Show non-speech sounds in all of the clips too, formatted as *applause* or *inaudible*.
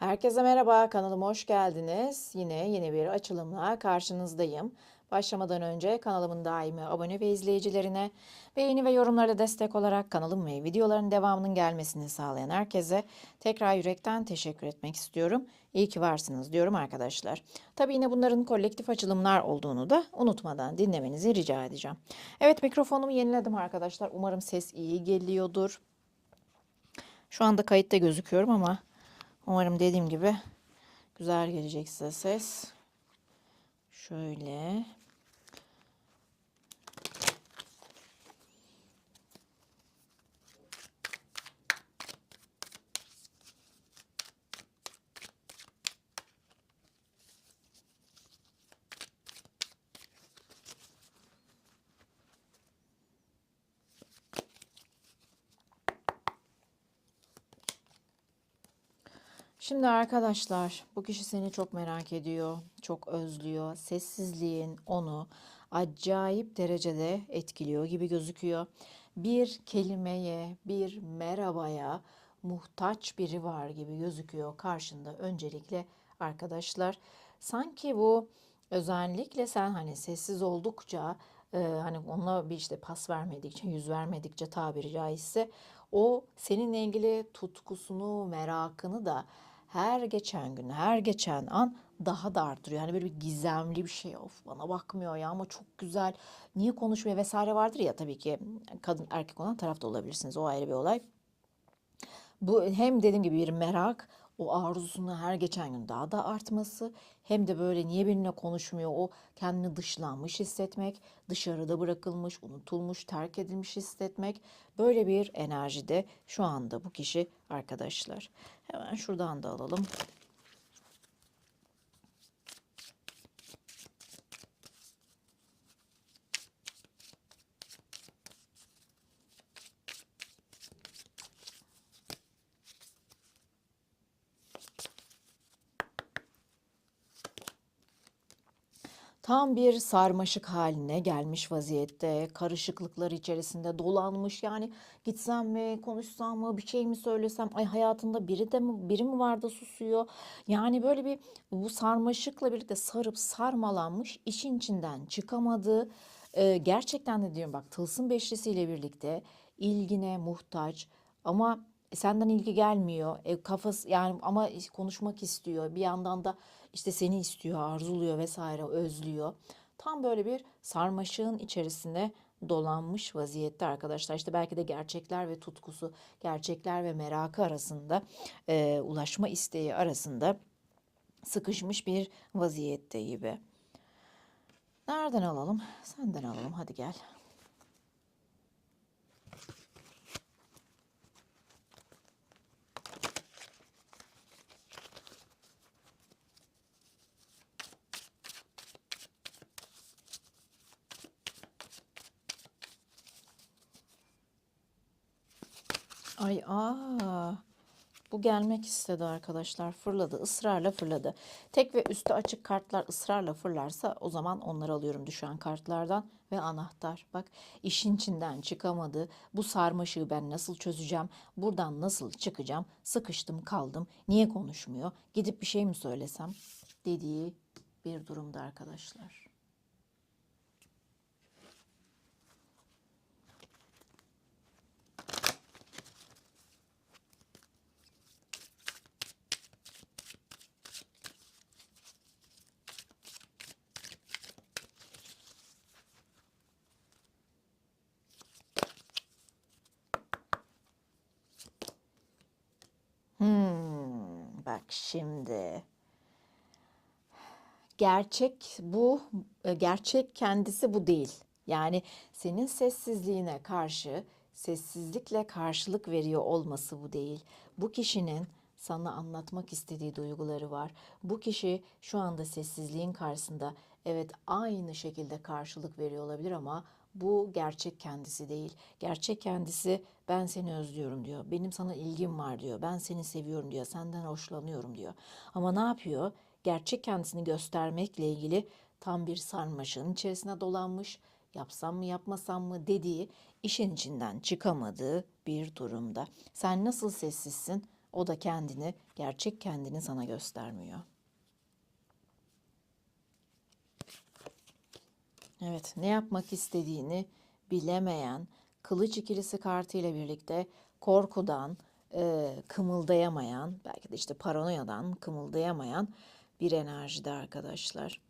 Herkese merhaba, kanalıma hoş geldiniz. Yine yeni bir açılımla karşınızdayım. Başlamadan önce kanalımın daimi abone ve izleyicilerine beğeni ve yorumlara destek olarak kanalım ve videoların devamının gelmesini sağlayan herkese tekrar yürekten teşekkür etmek istiyorum. İyi ki varsınız diyorum arkadaşlar. Tabii yine bunların kolektif açılımlar olduğunu da unutmadan dinlemenizi rica edeceğim. Evet mikrofonumu yeniledim arkadaşlar. Umarım ses iyi geliyordur. Şu anda kayıtta gözüküyorum ama Umarım dediğim gibi güzel gelecek size ses. Şöyle. Şimdi arkadaşlar bu kişi seni çok merak ediyor, çok özlüyor. Sessizliğin onu acayip derecede etkiliyor gibi gözüküyor. Bir kelimeye, bir merhabaya muhtaç biri var gibi gözüküyor karşında öncelikle arkadaşlar. Sanki bu özellikle sen hani sessiz oldukça e, hani ona bir işte pas vermedikçe, yüz vermedikçe tabiri caizse o seninle ilgili tutkusunu, merakını da her geçen gün, her geçen an daha da arttırıyor. Hani böyle bir gizemli bir şey. Of bana bakmıyor ya ama çok güzel. Niye konuşmuyor vesaire vardır ya tabii ki kadın erkek olan tarafta olabilirsiniz. O ayrı bir olay. Bu hem dediğim gibi bir merak, o arzusunu her geçen gün daha da artması hem de böyle niye benimle konuşmuyor o kendini dışlanmış hissetmek, dışarıda bırakılmış, unutulmuş, terk edilmiş hissetmek böyle bir enerjide şu anda bu kişi arkadaşlar. Hemen şuradan da alalım. Tam bir sarmaşık haline gelmiş vaziyette, karışıklıklar içerisinde dolanmış. Yani gitsem mi, konuşsam mı, bir şey mi söylesem, ay hayatında biri de mi, biri mi var da susuyor. Yani böyle bir bu sarmaşıkla birlikte sarıp sarmalanmış, işin içinden çıkamadığı, e, gerçekten de diyorum bak tılsım beşlisiyle birlikte ilgine muhtaç ama senden ilgi gelmiyor. E, kafası yani ama konuşmak istiyor. Bir yandan da işte seni istiyor, arzuluyor vesaire, özlüyor. Tam böyle bir sarmaşığın içerisinde dolanmış vaziyette arkadaşlar. İşte belki de gerçekler ve tutkusu, gerçekler ve merakı arasında, e, ulaşma isteği arasında sıkışmış bir vaziyette gibi. Nereden alalım? Senden alalım. Hadi gel. Ay aa. Bu gelmek istedi arkadaşlar. Fırladı. ısrarla fırladı. Tek ve üstü açık kartlar ısrarla fırlarsa o zaman onları alıyorum düşen kartlardan ve anahtar. Bak işin içinden çıkamadı. Bu sarmaşığı ben nasıl çözeceğim? Buradan nasıl çıkacağım? Sıkıştım kaldım. Niye konuşmuyor? Gidip bir şey mi söylesem? Dediği bir durumda arkadaşlar. Hmm, bak şimdi. Gerçek bu, e, gerçek kendisi bu değil. Yani senin sessizliğine karşı sessizlikle karşılık veriyor olması bu değil. Bu kişinin sana anlatmak istediği duyguları var. Bu kişi şu anda sessizliğin karşısında evet aynı şekilde karşılık veriyor olabilir ama bu gerçek kendisi değil. Gerçek kendisi ben seni özlüyorum diyor. Benim sana ilgim var diyor. Ben seni seviyorum diyor. Senden hoşlanıyorum diyor. Ama ne yapıyor? Gerçek kendisini göstermekle ilgili tam bir sarmaşığın içerisine dolanmış. Yapsam mı yapmasam mı dediği işin içinden çıkamadığı bir durumda. Sen nasıl sessizsin? O da kendini, gerçek kendini sana göstermiyor. Evet, ne yapmak istediğini bilemeyen, kılıç ikilisi kartıyla birlikte korkudan, e, kımıldayamayan, belki de işte paranoyadan kımıldayamayan bir enerjide arkadaşlar.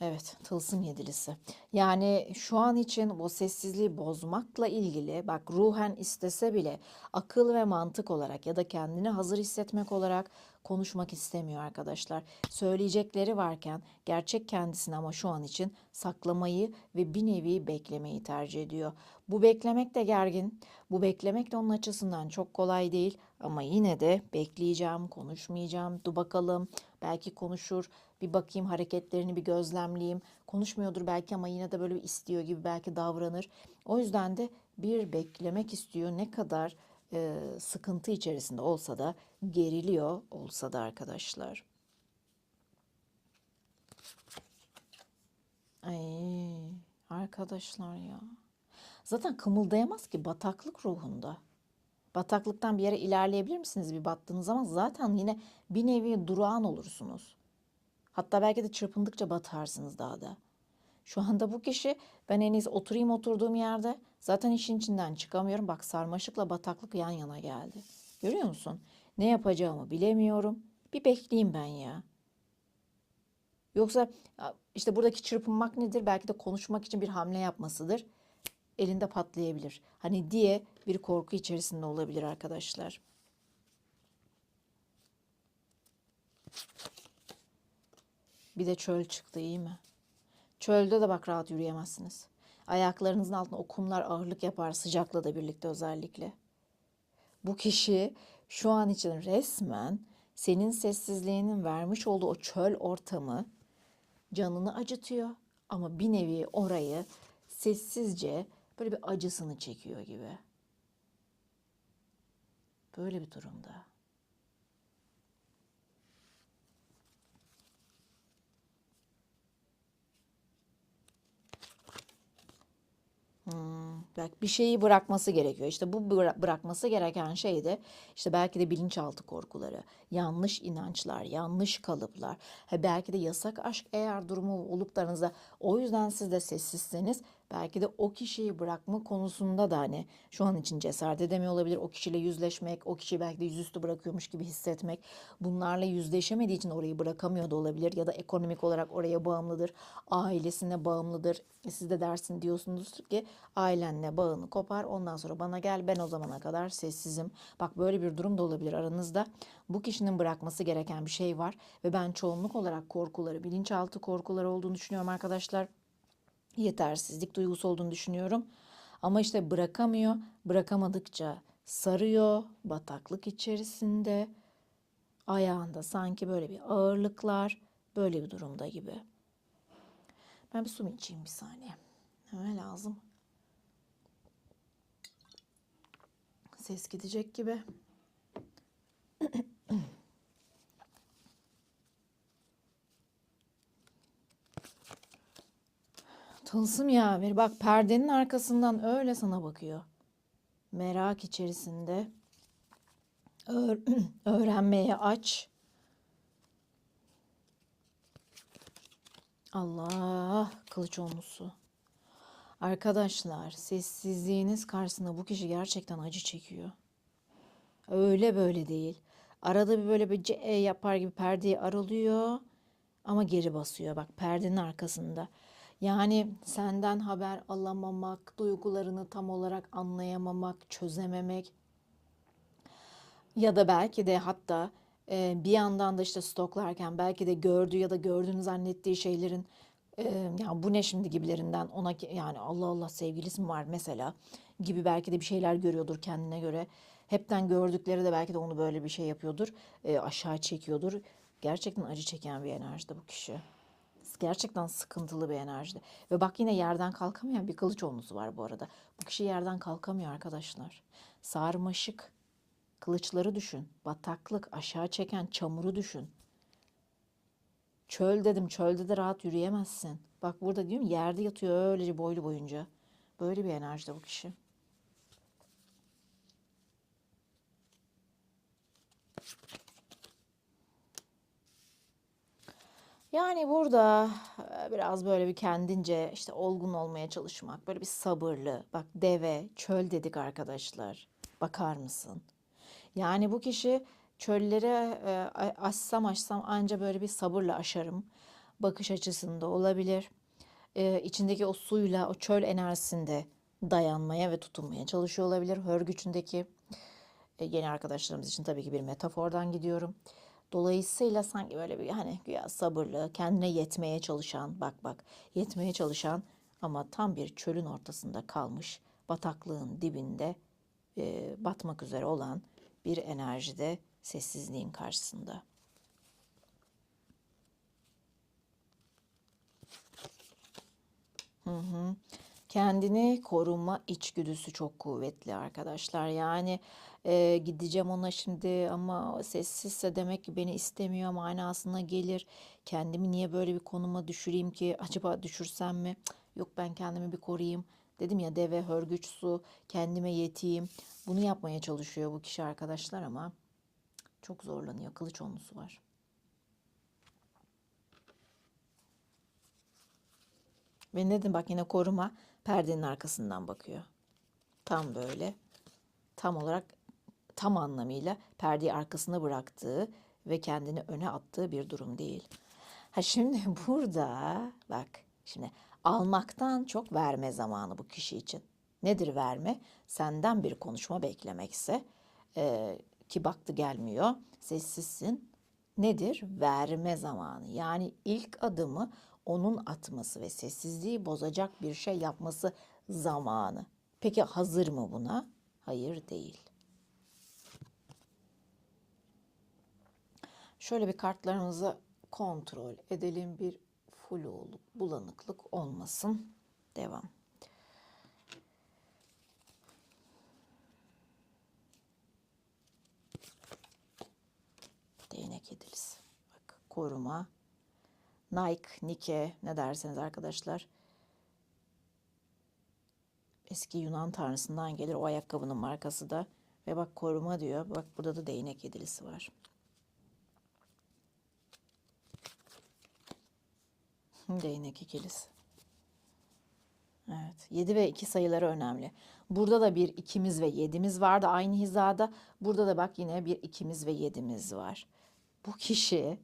Evet, tılsım yedilisi. Yani şu an için bu sessizliği bozmakla ilgili bak ruhen istese bile akıl ve mantık olarak ya da kendini hazır hissetmek olarak konuşmak istemiyor arkadaşlar. Söyleyecekleri varken gerçek kendisini ama şu an için saklamayı ve bir nevi beklemeyi tercih ediyor. Bu beklemek de gergin. Bu beklemek de onun açısından çok kolay değil ama yine de bekleyeceğim, konuşmayacağım. Dur bakalım. Belki konuşur. Bir bakayım hareketlerini bir gözlemleyeyim. Konuşmuyordur belki ama yine de böyle istiyor gibi belki davranır. O yüzden de bir beklemek istiyor. Ne kadar e, sıkıntı içerisinde olsa da geriliyor olsa da arkadaşlar. Ay arkadaşlar ya. Zaten kımıldayamaz ki bataklık ruhunda. Bataklıktan bir yere ilerleyebilir misiniz bir battığınız zaman zaten yine bir nevi durağan olursunuz. Hatta belki de çırpındıkça batarsınız daha da. Şu anda bu kişi ben en iyisi oturayım oturduğum yerde zaten işin içinden çıkamıyorum. Bak sarmaşıkla bataklık yan yana geldi. Görüyor musun? Ne yapacağımı bilemiyorum. Bir bekleyeyim ben ya. Yoksa işte buradaki çırpınmak nedir? Belki de konuşmak için bir hamle yapmasıdır. Elinde patlayabilir. Hani diye bir korku içerisinde olabilir arkadaşlar. Bir de çöl çıktı iyi mi? Çölde de bak rahat yürüyemezsiniz. Ayaklarınızın altında o kumlar ağırlık yapar sıcakla da birlikte özellikle. Bu kişi şu an için resmen senin sessizliğinin vermiş olduğu o çöl ortamı canını acıtıyor ama bir nevi orayı sessizce böyle bir acısını çekiyor gibi. Böyle bir durumda. Belki bir şeyi bırakması gerekiyor. İşte bu bıra- bırakması gereken şey de işte belki de bilinçaltı korkuları, yanlış inançlar, yanlış kalıplar. Ha belki de yasak aşk eğer durumu olup da aranızda o yüzden siz de sessizseniz belki de o kişiyi bırakma konusunda da hani şu an için cesaret edemiyor olabilir. O kişiyle yüzleşmek, o kişiyi belki de yüzüstü bırakıyormuş gibi hissetmek. Bunlarla yüzleşemediği için orayı bırakamıyor da olabilir ya da ekonomik olarak oraya bağımlıdır, ailesine bağımlıdır. E Siz de dersin diyorsunuz ki ailenle bağını kopar ondan sonra bana gel ben o zamana kadar sessizim. Bak böyle bir durum da olabilir aranızda. Bu kişinin bırakması gereken bir şey var ve ben çoğunluk olarak korkuları, bilinçaltı korkuları olduğunu düşünüyorum arkadaşlar yetersizlik duygusu olduğunu düşünüyorum. Ama işte bırakamıyor. Bırakamadıkça sarıyor, bataklık içerisinde. Ayağında sanki böyle bir ağırlıklar, böyle bir durumda gibi. Ben bir su içeyim bir saniye. Hemen lazım. Ses gidecek gibi. *clears throat* Tılsım yaveri bak perdenin arkasından öyle sana bakıyor. Merak içerisinde. Öğ- *clears throat* öğrenmeye aç. Allah kılıç olmuşsu. Arkadaşlar sessizliğiniz karşısında bu kişi gerçekten acı çekiyor. Öyle böyle değil. Arada bir böyle bir ce yapar gibi perdeyi aralıyor ama geri basıyor. Bak perdenin arkasında. Yani senden haber alamamak, duygularını tam olarak anlayamamak, çözememek ya da belki de hatta e, bir yandan da işte stoklarken belki de gördüğü ya da gördüğünü zannettiği şeylerin e, ya bu ne şimdi gibilerinden ona yani Allah Allah sevgilisi mi var mesela gibi belki de bir şeyler görüyordur kendine göre. Hepten gördükleri de belki de onu böyle bir şey yapıyordur, e, aşağı çekiyordur. Gerçekten acı çeken bir enerjide bu kişi. Gerçekten sıkıntılı bir enerjide. Ve bak yine yerden kalkamayan bir kılıç olmusu var bu arada. Bu kişi yerden kalkamıyor arkadaşlar. Sarmaşık. Kılıçları düşün. Bataklık, aşağı çeken çamuru düşün. Çöl dedim, çölde de rahat yürüyemezsin. Bak burada diyorum yerde yatıyor öylece boylu boyunca. Böyle bir enerjide bu kişi. Yani burada biraz böyle bir kendince işte olgun olmaya çalışmak, böyle bir sabırlı. Bak deve, çöl dedik arkadaşlar. Bakar mısın? Yani bu kişi çöllere e, a- aşsam aşsam anca böyle bir sabırla aşarım. Bakış açısında olabilir. E, içindeki o suyla, o çöl enerjisinde dayanmaya ve tutunmaya çalışıyor olabilir. Hörgüç'ündeki e, yeni arkadaşlarımız için tabii ki bir metafordan gidiyorum. Dolayısıyla sanki böyle bir hani güya sabırlı, kendine yetmeye çalışan, bak bak, yetmeye çalışan ama tam bir çölün ortasında kalmış, bataklığın dibinde e, batmak üzere olan bir enerjide sessizliğin karşısında. Kendini koruma içgüdüsü çok kuvvetli arkadaşlar. Yani e, gideceğim ona şimdi ama sessizse demek ki beni istemiyor manasına gelir. Kendimi niye böyle bir konuma düşüreyim ki? Acaba düşürsem mi? Yok ben kendimi bir koruyayım. Dedim ya deve hörgüç su kendime yeteyim. Bunu yapmaya çalışıyor bu kişi arkadaşlar ama çok zorlanıyor. Kılıç onlusu var. Ve ne dedim bak yine koruma perdenin arkasından bakıyor. Tam böyle tam olarak tam anlamıyla perdeyi arkasına bıraktığı ve kendini öne attığı bir durum değil. Ha şimdi *laughs* burada bak şimdi almaktan çok verme zamanı bu kişi için. Nedir verme? Senden bir konuşma beklemekse e, ki baktı gelmiyor sessizsin. Nedir? Verme zamanı. Yani ilk adımı onun atması ve sessizliği bozacak bir şey yapması zamanı. Peki hazır mı buna? Hayır değil. Şöyle bir kartlarımızı kontrol edelim. Bir fluluk, bulanıklık olmasın. Devam. Değnek edilisi. Bak koruma. Nike, Nike ne derseniz arkadaşlar. Eski Yunan tanrısından gelir o ayakkabının markası da. Ve bak koruma diyor. Bak burada da değnek yedilisi var. Değnek ikilisi. Evet. 7 ve 2 sayıları önemli. Burada da bir ikimiz ve yedimiz vardı aynı hizada. Burada da bak yine bir ikimiz ve yedimiz var. Bu kişi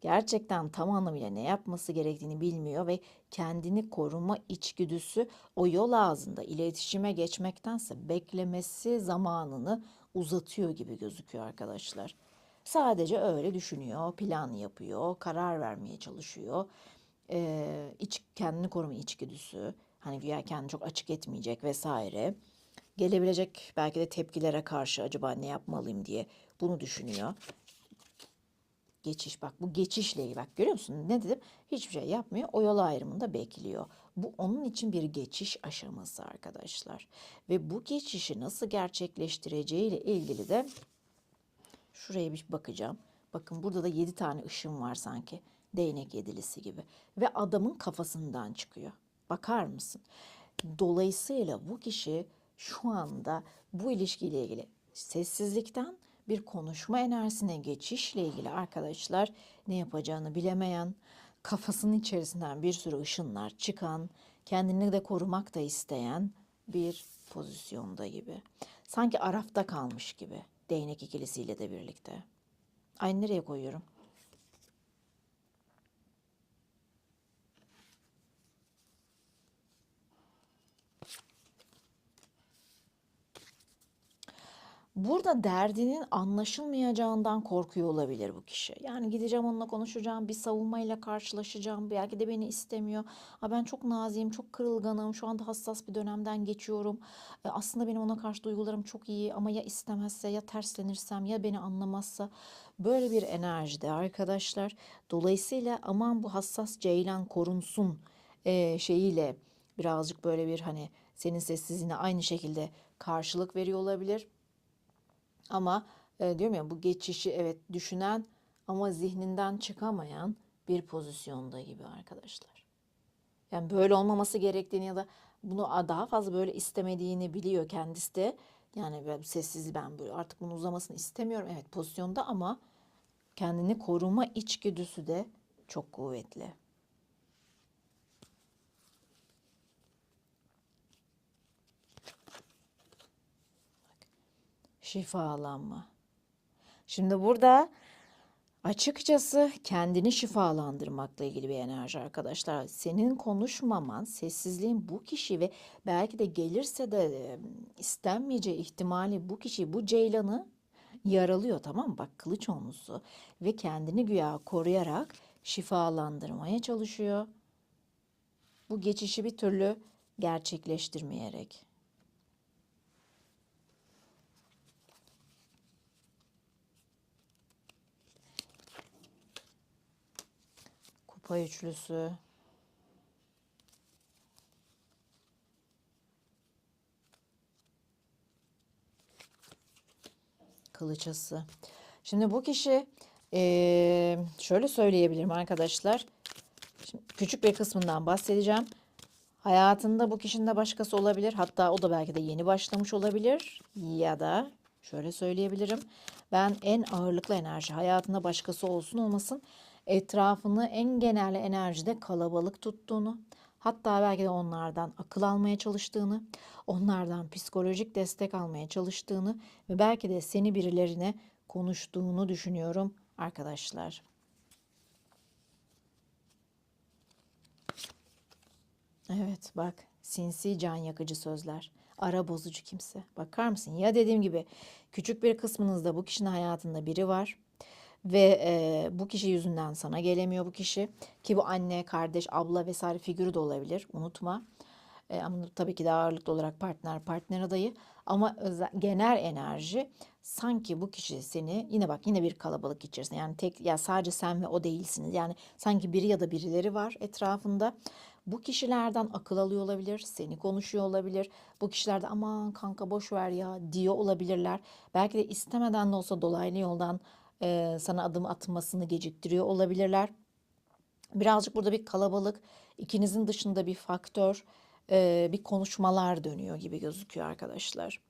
gerçekten tam anlamıyla ne yapması gerektiğini bilmiyor ve kendini koruma içgüdüsü o yol ağzında iletişime geçmektense beklemesi zamanını uzatıyor gibi gözüküyor arkadaşlar. Sadece öyle düşünüyor, plan yapıyor, karar vermeye çalışıyor. Ee, iç, kendini koruma içgüdüsü, hani güya kendini çok açık etmeyecek vesaire. Gelebilecek belki de tepkilere karşı acaba ne yapmalıyım diye bunu düşünüyor. Geçiş bak bu geçişle ilgili bak görüyor musun ne dedim hiçbir şey yapmıyor o yol ayrımında bekliyor. Bu onun için bir geçiş aşaması arkadaşlar ve bu geçişi nasıl gerçekleştireceği ile ilgili de şuraya bir bakacağım. Bakın burada da yedi tane ışın var sanki değnek yedilisi gibi ve adamın kafasından çıkıyor. Bakar mısın? Dolayısıyla bu kişi şu anda bu ilişkiyle ilgili sessizlikten bir konuşma enerjisine geçişle ilgili arkadaşlar ne yapacağını bilemeyen, kafasının içerisinden bir sürü ışınlar çıkan, kendini de korumak da isteyen bir pozisyonda gibi. Sanki arafta kalmış gibi değnek ikilisiyle de birlikte. Ay nereye koyuyorum? Burada derdinin anlaşılmayacağından korkuyor olabilir bu kişi. Yani gideceğim onunla konuşacağım, bir savunmayla karşılaşacağım. Belki de beni istemiyor. Ha ben çok naziyim, çok kırılganım. Şu anda hassas bir dönemden geçiyorum. E, aslında benim ona karşı duygularım çok iyi ama ya istemezse ya terslenirsem ya beni anlamazsa böyle bir enerjide arkadaşlar. Dolayısıyla aman bu hassas ceylan korunsun e, şeyiyle birazcık böyle bir hani senin sessizliğine aynı şekilde karşılık veriyor olabilir. Ama e, diyorum ya bu geçişi evet düşünen ama zihninden çıkamayan bir pozisyonda gibi arkadaşlar. Yani böyle olmaması gerektiğini ya da bunu daha fazla böyle istemediğini biliyor kendisi de. Yani ben sessiz ben artık bunun uzamasını istemiyorum. Evet pozisyonda ama kendini koruma içgüdüsü de çok kuvvetli. Şifalanma. Şimdi burada açıkçası kendini şifalandırmakla ilgili bir enerji arkadaşlar. Senin konuşmaman, sessizliğin bu kişi ve belki de gelirse de istenmeyeceği ihtimali bu kişi, bu ceylanı yaralıyor tamam mı? Bak kılıç omuzlu ve kendini güya koruyarak şifalandırmaya çalışıyor. Bu geçişi bir türlü gerçekleştirmeyerek. Kupa üçlüsü. Kılıçası. Şimdi bu kişi eee, şöyle söyleyebilirim arkadaşlar. Şimdi küçük bir kısmından bahsedeceğim. Hayatında bu kişinin de başkası olabilir. Hatta o da belki de yeni başlamış olabilir. Ya da şöyle söyleyebilirim. Ben en ağırlıklı enerji hayatında başkası olsun olmasın etrafını en genel enerjide kalabalık tuttuğunu, hatta belki de onlardan akıl almaya çalıştığını, onlardan psikolojik destek almaya çalıştığını ve belki de seni birilerine konuştuğunu düşünüyorum arkadaşlar. Evet bak sinsi can yakıcı sözler. Ara bozucu kimse. Bakar mısın? Ya dediğim gibi küçük bir kısmınızda bu kişinin hayatında biri var ve e, bu kişi yüzünden sana gelemiyor bu kişi ki bu anne, kardeş, abla vesaire figürü de olabilir. Unutma. E, ama tabii ki de ağırlıklı olarak partner, partner adayı ama özel, genel enerji sanki bu kişi seni yine bak yine bir kalabalık içerisinde yani tek ya sadece sen ve o değilsiniz. Yani sanki biri ya da birileri var etrafında. Bu kişilerden akıl alıyor olabilir, seni konuşuyor olabilir. Bu kişiler de aman kanka boş ver ya diyor olabilirler. Belki de istemeden de olsa dolaylı yoldan e, sana adım atmasını geciktiriyor olabilirler. Birazcık burada bir kalabalık, ikinizin dışında bir faktör, e, bir konuşmalar dönüyor gibi gözüküyor arkadaşlar.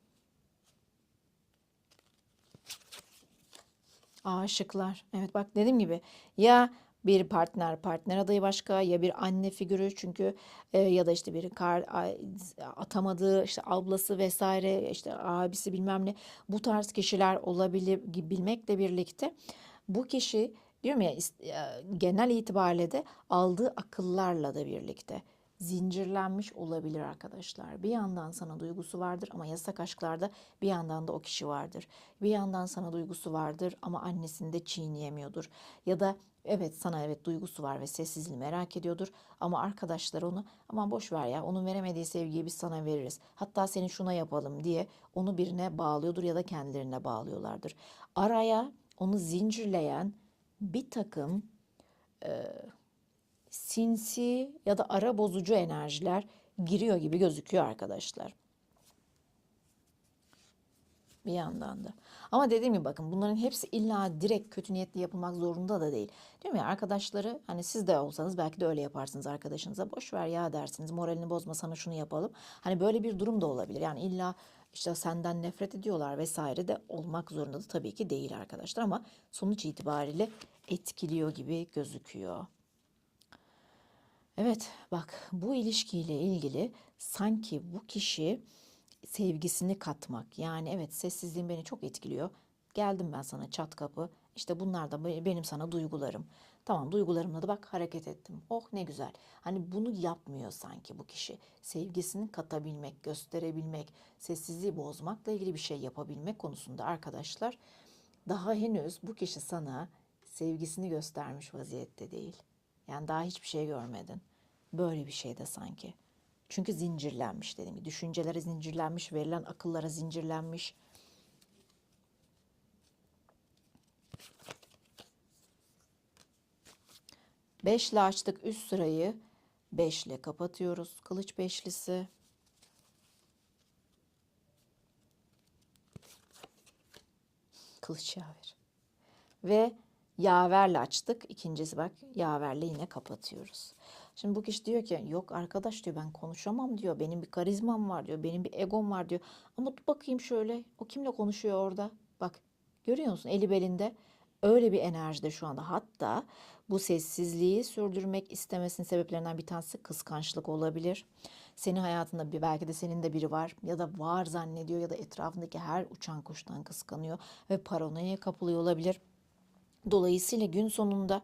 Aşıklar. Evet bak dediğim gibi ya bir partner partner adayı başka ya bir anne figürü çünkü e, ya da işte bir kar atamadığı işte ablası vesaire işte abisi bilmem ne bu tarz kişiler olabilir bilmekle birlikte bu kişi diyorum ya genel itibariyle de aldığı akıllarla da birlikte zincirlenmiş olabilir arkadaşlar. Bir yandan sana duygusu vardır ama yasak aşklarda bir yandan da o kişi vardır. Bir yandan sana duygusu vardır ama annesini de çiğneyemiyordur. Ya da evet sana evet duygusu var ve sessizliğini merak ediyordur ama arkadaşlar onu aman boş ver ya onun veremediği sevgiyi biz sana veririz. Hatta seni şuna yapalım diye onu birine bağlıyordur ya da kendilerine bağlıyorlardır. Araya onu zincirleyen bir takım e, sinsi ya da ara bozucu enerjiler giriyor gibi gözüküyor arkadaşlar. Bir yandan da. Ama dediğim gibi bakın bunların hepsi illa direkt kötü niyetli yapılmak zorunda da değil. Değil mi? Arkadaşları hani siz de olsanız belki de öyle yaparsınız arkadaşınıza. Boş ver ya dersiniz. Moralini bozma sana şunu yapalım. Hani böyle bir durum da olabilir. Yani illa işte senden nefret ediyorlar vesaire de olmak zorunda da tabii ki değil arkadaşlar. Ama sonuç itibariyle etkiliyor gibi gözüküyor. Evet bak bu ilişkiyle ilgili sanki bu kişi sevgisini katmak yani evet sessizliğin beni çok etkiliyor. Geldim ben sana çat kapı işte bunlar da benim sana duygularım. Tamam duygularımla da bak hareket ettim. Oh ne güzel. Hani bunu yapmıyor sanki bu kişi. Sevgisini katabilmek, gösterebilmek, sessizliği bozmakla ilgili bir şey yapabilmek konusunda arkadaşlar daha henüz bu kişi sana sevgisini göstermiş vaziyette değil. Yani daha hiçbir şey görmedin. Böyle bir şey de sanki. Çünkü zincirlenmiş dediğim gibi. Düşüncelere zincirlenmiş, verilen akıllara zincirlenmiş. Beşle açtık üst sırayı. Beşle kapatıyoruz. Kılıç beşlisi. Kılıç yaver. Ve yaverle açtık. İkincisi bak yaverle yine kapatıyoruz. Şimdi bu kişi diyor ki yok arkadaş diyor ben konuşamam diyor. Benim bir karizmam var diyor. Benim bir egom var diyor. Ama bakayım şöyle o kimle konuşuyor orada? Bak görüyor musun eli belinde Öyle bir enerjide şu anda. Hatta bu sessizliği sürdürmek istemesinin sebeplerinden bir tanesi kıskançlık olabilir. Senin hayatında bir belki de senin de biri var ya da var zannediyor ya da etrafındaki her uçan kuştan kıskanıyor ve paranoya kapılıyor olabilir. Dolayısıyla gün sonunda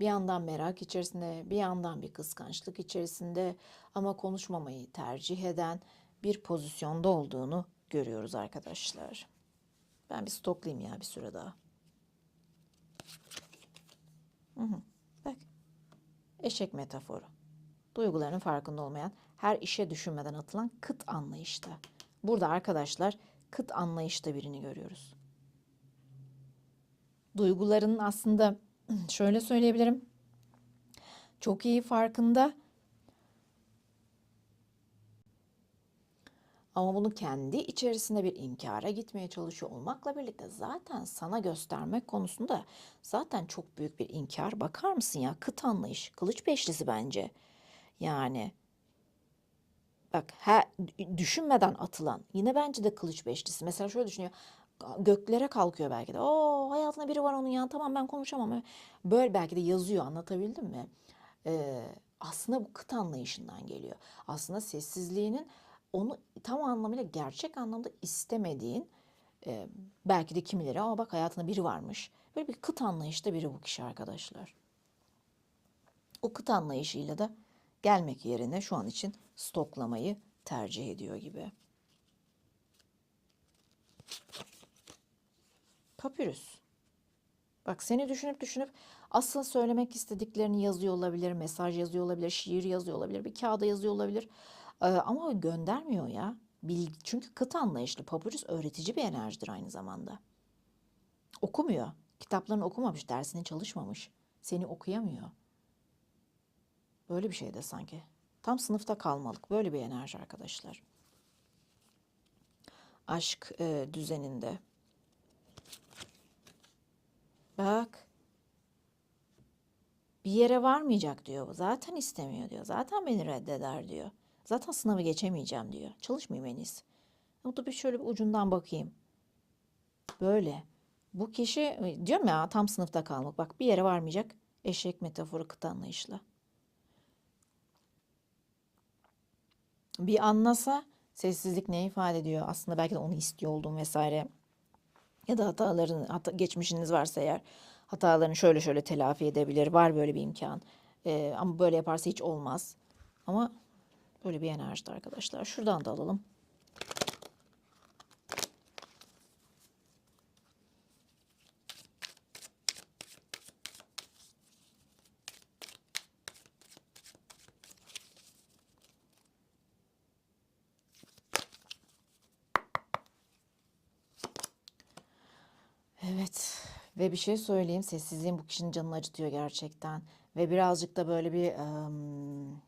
bir yandan merak içerisinde, bir yandan bir kıskançlık içerisinde ama konuşmamayı tercih eden bir pozisyonda olduğunu görüyoruz arkadaşlar. Ben bir stoklayayım ya bir süre daha. Hı hı. Bak. Eşek metaforu. Duygularının farkında olmayan, her işe düşünmeden atılan kıt anlayışta. Burada arkadaşlar kıt anlayışta birini görüyoruz. Duygularının aslında *clears throat* şöyle söyleyebilirim. Çok iyi farkında. Ama bunu kendi içerisinde bir inkara gitmeye çalışıyor olmakla birlikte zaten sana göstermek konusunda zaten çok büyük bir inkar. Bakar mısın ya kıt anlayış, kılıç beşlisi bence. Yani bak her, düşünmeden atılan yine bence de kılıç beşlisi. Mesela şöyle düşünüyor göklere kalkıyor belki de. O hayatında biri var onun ya tamam ben konuşamam. Böyle belki de yazıyor anlatabildim mi? Ee, aslında bu kıt anlayışından geliyor. Aslında sessizliğinin onu tam anlamıyla gerçek anlamda istemediğin e, belki de kimileri ama bak hayatında biri varmış. Böyle bir kıt anlayışta biri bu kişi arkadaşlar. O kıt anlayışıyla da gelmek yerine şu an için stoklamayı tercih ediyor gibi. Papyrus. Bak seni düşünüp düşünüp asıl söylemek istediklerini yazıyor olabilir, mesaj yazıyor olabilir, şiir yazıyor olabilir, bir kağıda yazıyor olabilir. Ee, ama göndermiyor ya. Bilgi, çünkü kıt anlayışlı. Papyrus öğretici bir enerjidir aynı zamanda. Okumuyor. Kitaplarını okumamış, dersini çalışmamış. Seni okuyamıyor. Böyle bir şey de sanki. Tam sınıfta kalmalık. Böyle bir enerji arkadaşlar. Aşk e, düzeninde. Bak. Bir yere varmayacak diyor. Zaten istemiyor diyor. Zaten beni reddeder diyor. Zaten sınavı geçemeyeceğim diyor. Çalışmayayım en iyisi. O bir şöyle bir ucundan bakayım. Böyle. Bu kişi diyorum ya tam sınıfta kalmak. Bak bir yere varmayacak. Eşek metaforu kıt anlayışla. Bir anlasa sessizlik ne ifade ediyor? Aslında belki de onu istiyor olduğum vesaire. Ya da hataların, hata, geçmişiniz varsa eğer hatalarını şöyle şöyle telafi edebilir. Var böyle bir imkan. Ee, ama böyle yaparsa hiç olmaz. Ama Böyle bir enerjide arkadaşlar. Şuradan da alalım. Evet ve bir şey söyleyeyim sessizliğin bu kişinin canını acıtıyor gerçekten ve birazcık da böyle bir um,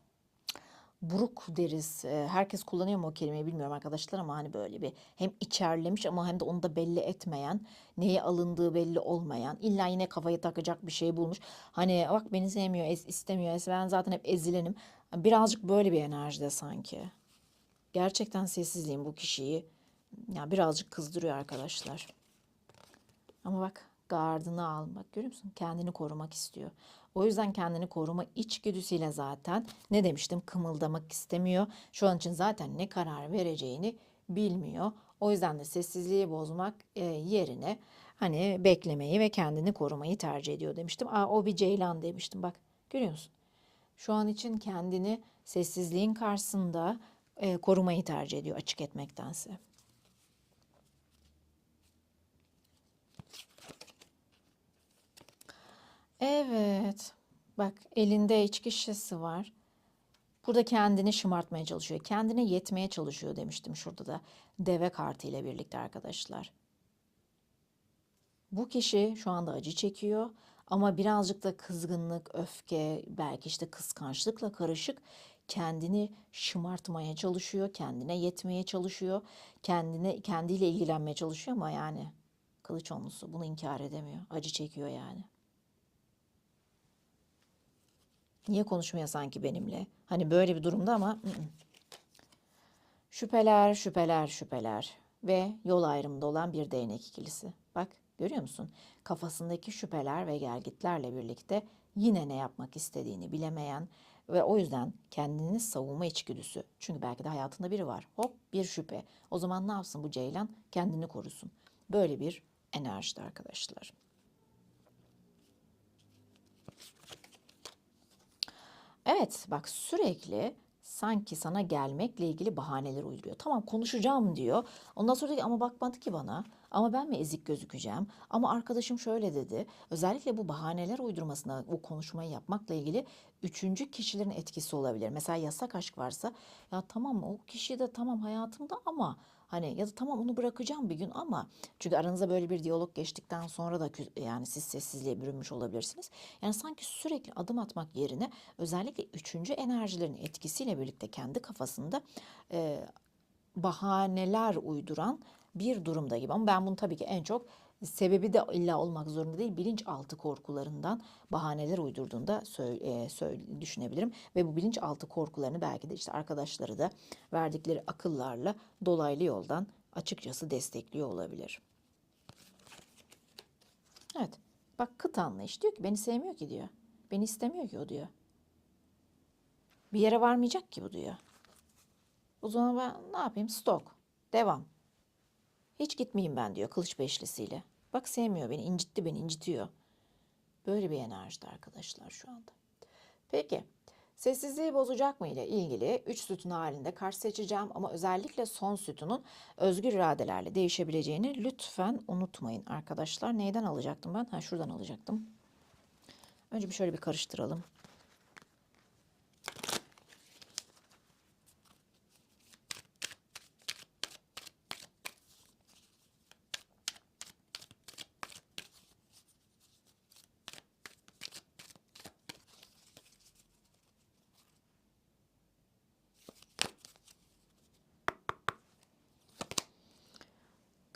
buruk deriz. Herkes kullanıyor mu o kelimeyi bilmiyorum arkadaşlar ama hani böyle bir hem içerlemiş ama hem de onu da belli etmeyen, neye alındığı belli olmayan, illa yine kafayı takacak bir şey bulmuş. Hani bak beni sevmiyor, istemiyor, ben zaten hep ezilenim. Birazcık böyle bir enerjide sanki. Gerçekten sessizliğin bu kişiyi ya birazcık kızdırıyor arkadaşlar. Ama bak gardını almak görüyor musun? Kendini korumak istiyor. O yüzden kendini koruma içgüdüsüyle zaten ne demiştim kımıldamak istemiyor. Şu an için zaten ne karar vereceğini bilmiyor. O yüzden de sessizliği bozmak e, yerine hani beklemeyi ve kendini korumayı tercih ediyor demiştim. Aa, o bir ceylan demiştim bak görüyor musun? Şu an için kendini sessizliğin karşısında e, korumayı tercih ediyor açık etmektense. Evet. Bak elinde içki şişesi var. Burada kendini şımartmaya çalışıyor. Kendine yetmeye çalışıyor demiştim şurada da. Deve kartı ile birlikte arkadaşlar. Bu kişi şu anda acı çekiyor ama birazcık da kızgınlık, öfke, belki işte kıskançlıkla karışık kendini şımartmaya çalışıyor, kendine yetmeye çalışıyor, kendine kendiyle ilgilenmeye çalışıyor ama yani kılıç onlusu bunu inkar edemiyor. Acı çekiyor yani. Niye konuşmuyor sanki benimle? Hani böyle bir durumda ama ı -ı. şüpheler, şüpheler, şüpheler. ve yol ayrımında olan bir değnek ikilisi. Bak görüyor musun? Kafasındaki şüpheler ve gelgitlerle birlikte yine ne yapmak istediğini bilemeyen ve o yüzden kendini savunma içgüdüsü. Çünkü belki de hayatında biri var. Hop bir şüphe. O zaman ne yapsın bu ceylan? Kendini korusun. Böyle bir enerjide arkadaşlar. Evet bak sürekli sanki sana gelmekle ilgili bahaneler uyduruyor. Tamam konuşacağım diyor. Ondan sonra diyor ama bakmadı ki bana. Ama ben mi ezik gözükeceğim? Ama arkadaşım şöyle dedi. Özellikle bu bahaneler uydurmasına, bu konuşmayı yapmakla ilgili üçüncü kişilerin etkisi olabilir. Mesela yasak aşk varsa ya tamam o kişi de tamam hayatımda ama Hani ya da tamam onu bırakacağım bir gün ama çünkü aranızda böyle bir diyalog geçtikten sonra da yani siz sessizliğe bürünmüş olabilirsiniz. Yani sanki sürekli adım atmak yerine özellikle üçüncü enerjilerin etkisiyle birlikte kendi kafasında e, bahaneler uyduran bir durumda gibi. Ama ben bunu tabii ki en çok sebebi de illa olmak zorunda değil bilinçaltı korkularından bahaneler uydurduğunda söyle, e, düşünebilirim. Ve bu bilinçaltı korkularını belki de işte arkadaşları da verdikleri akıllarla dolaylı yoldan açıkçası destekliyor olabilir. Evet bak kıt anlayış diyor ki beni sevmiyor ki diyor. Beni istemiyor ki o diyor. Bir yere varmayacak ki bu diyor. O zaman ben ne yapayım? Stok. Devam. Hiç gitmeyeyim ben diyor kılıç beşlisiyle. Bak sevmiyor beni, incitti beni, incitiyor. Böyle bir enerjide arkadaşlar şu anda. Peki, sessizliği bozacak mı ile ilgili 3 sütun halinde kart seçeceğim ama özellikle son sütunun özgür iradelerle değişebileceğini lütfen unutmayın arkadaşlar. Neyden alacaktım ben? Ha şuradan alacaktım. Önce bir şöyle bir karıştıralım.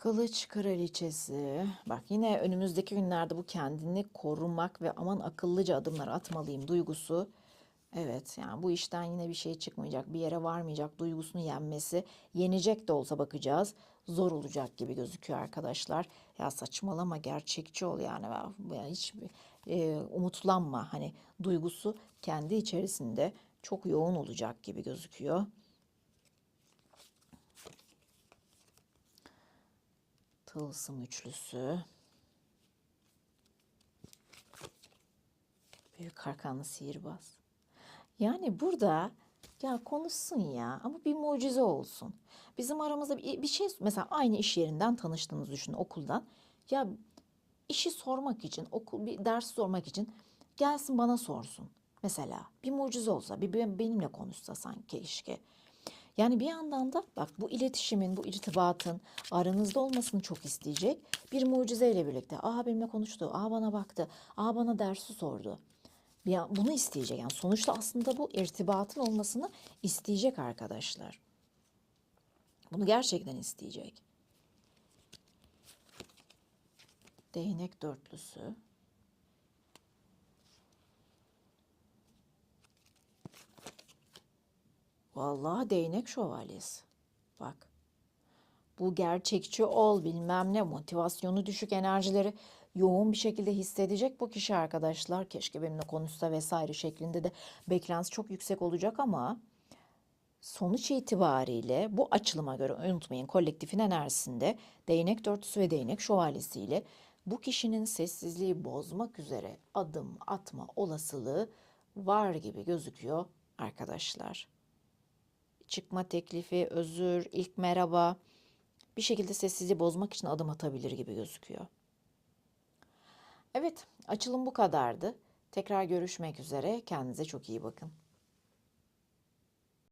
Kılıç kraliçesi. Bak yine önümüzdeki günlerde bu kendini korumak ve aman akıllıca adımlar atmalıyım duygusu. Evet yani bu işten yine bir şey çıkmayacak, bir yere varmayacak duygusunu yenmesi, yenecek de olsa bakacağız. Zor olacak gibi gözüküyor arkadaşlar. Ya saçmalama gerçekçi ol yani. Yani hiç e, umutlanma. Hani duygusu kendi içerisinde çok yoğun olacak gibi gözüküyor. Tılsım üçlüsü. Büyük arkanlı sihirbaz. Yani burada ya konuşsun ya ama bir mucize olsun. Bizim aramızda bir, bir şey mesela aynı iş yerinden tanıştığınızı düşünün okuldan. Ya işi sormak için, okul bir ders sormak için gelsin bana sorsun. Mesela bir mucize olsa, bir benimle konuşsa sanki keşke. Yani bir yandan da bak bu iletişimin, bu irtibatın aranızda olmasını çok isteyecek. Bir mucizeyle birlikte. Aa benimle konuştu, aa bana baktı, aa bana dersi sordu. An- bunu isteyecek. Yani sonuçta aslında bu irtibatın olmasını isteyecek arkadaşlar. Bunu gerçekten isteyecek. Değnek dörtlüsü. Vallahi değnek şövalyesi. Bak. Bu gerçekçi ol bilmem ne motivasyonu düşük enerjileri yoğun bir şekilde hissedecek bu kişi arkadaşlar. Keşke benimle konuşsa vesaire şeklinde de beklentisi çok yüksek olacak ama sonuç itibariyle bu açılıma göre unutmayın kolektifin enerjisinde değnek dörtlüsü ve değnek şövalyesiyle bu kişinin sessizliği bozmak üzere adım atma olasılığı var gibi gözüküyor arkadaşlar çıkma teklifi, özür, ilk merhaba bir şekilde sessizliği bozmak için adım atabilir gibi gözüküyor. Evet, açılım bu kadardı. Tekrar görüşmek üzere. Kendinize çok iyi bakın.